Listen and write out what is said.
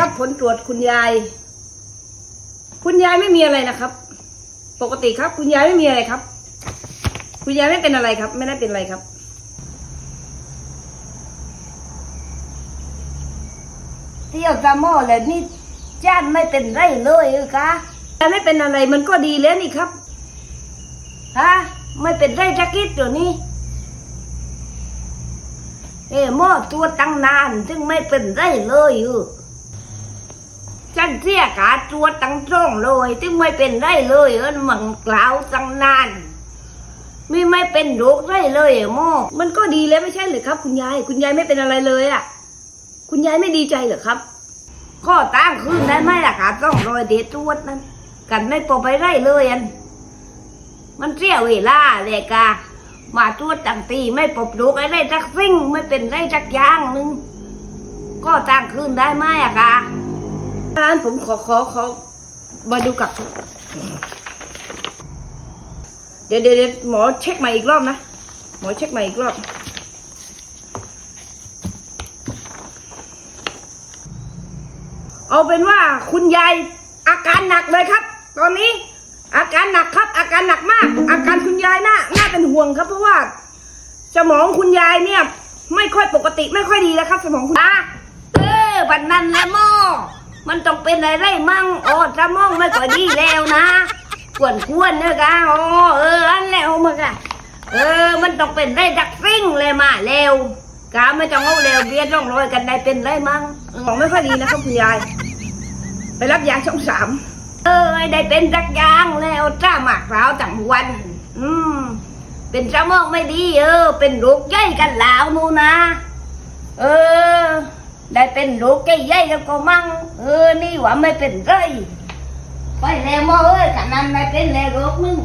ครับผลตรวจคุณยาย คุณยายไม่มีอะไรนะครับ ปกติครับ คุณยายไม่มีอะไรครับ คุณยายไม่เป็นอะไรครับ ไม่ได้เป็นอะไรครับเที่ยวตะโม่เลยนี่จ้านไม่เป็นไรเลยเออกะยายไม่เป็นอะไรมันก็ดีแล้วนี่ครับฮะไม่เป็นไรจักกิดตัวนี้เอ้หม้อตัวตั้งนาน ถึงไม่เป็นไรเลยเออฉั นเสียกาตัวตั้งตรงเลยถึงไม่เป็นไรเลยเออมันกล่าวตั้งนานไม่ไม่เป็นโรคไรเลยอ้หมอมันก็ดีแล้วไม่ใช่หรือครับ คุณยาย คุณยายไม่เป็นอะไรเลยอะคุณยายไม่ดีใจเหรอครับข้อตั้งคืนได้ไหมล่ะครับต้องรอยเดตรวจนั้น กันไม่ปอไปไรเลยอัน มันเสียเวลาเลยกามาตรวจตั้งตีไม่ปบดูกไอ้ไรจักสิ่งไม่เป็นไรจักอย่างนึงก็ตั้งคืนได้ไหมอะกา ร้านผมขอขอขอมาดูกับเดี๋ยวเดี๋ยวเดี๋ยวหมอเช็คใหม่อีกรอบนะ หมอเช็คใหม่อีกรอบ เอาเป็นว่าคุณยายอาการหนักเลยครับ ตอนนี้อาการหนักครับ อาการหนักมาก อาการคุณยายน่าน่าเป็นห่วงครับ เพราะว่า สมองคุณยายเนี่ย ไม่ค่อยปกติไม่ค่อยดีแล้วครับ สมองคุณตาเออบันนั้นและหม้อ มันต้องเป็นอะไรมั่งโอ้สมองไม่ค่อยดีแล้วนะกวนกวนๆเนอะกาโอ้เอออันแล้วมึงอะเออ มันต้องเป็นไรจักสิ่งเลยมาเร็วกาไม่ต้องเอาเร็วเบียดต้องรอยกันได้เป็นไรมั่งสมองไม่ค่อยดีนะครับคุณยายไปรับยาช่องสามเออไอ้ได้เป็นจักอย่างแล้วจ้าหมากราวทั้งวัน อืมเป็นสมองไม่ดี เออ เป็นโรคใหญ่กันแล้วนูนนะเออ ได้เป็นโรคใหญ่แล้วก็มั่งเออนี่ว่าไม่เป็นไรไปแล้วมอเอ้ยกันนั้นไม่เป็นแล้วลูกมึง